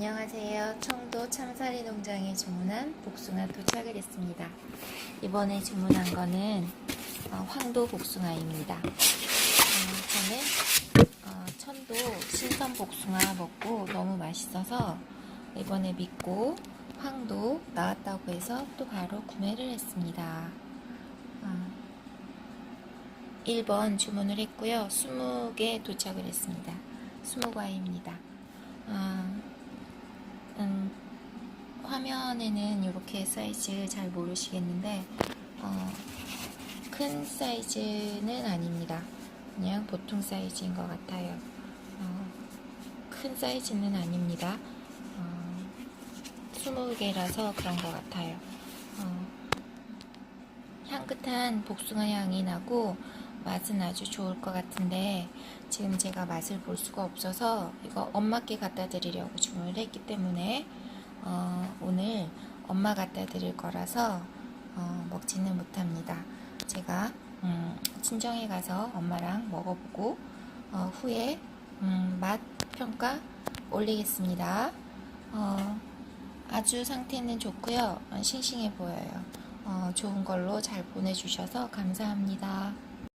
안녕하세요. 청도 참사리 농장에 주문한 복숭아 도착을 했습니다. 이번에 주문한 거는 어, 황도 복숭아입니다. 어, 저는 어, 천도 신선 복숭아 먹고 너무 맛있어서 이번에 믿고 황도 나왔다고 해서 또 바로 구매를 했습니다. 어, 1번 주문을 했고요. 20개 도착을 했습니다. 20과입니다. 화면에는 이렇게 사이즈 잘 모르시겠는데 어, 큰 사이즈는 아닙니다. 그냥 보통 사이즈인 것 같아요. 어, 큰 사이즈는 아닙니다. 어, 20개라서 그런 것 같아요. 어, 향긋한 복숭아 향이 나고 맛은 아주 좋을 것 같은데 지금 제가 맛을 볼 수가 없어서 이거 엄마께 갖다 드리려고 주문을 했기 때문에 어, 엄마 갖다 드릴 거라서 어, 먹지는 못합니다. 제가 음, 친정에 가서 엄마랑 먹어보고 어, 후에 음, 맛 평가 올리겠습니다. 어, 아주 상태는 좋고요. 어, 싱싱해 보여요. 어, 좋은 걸로 잘 보내주셔서 감사합니다.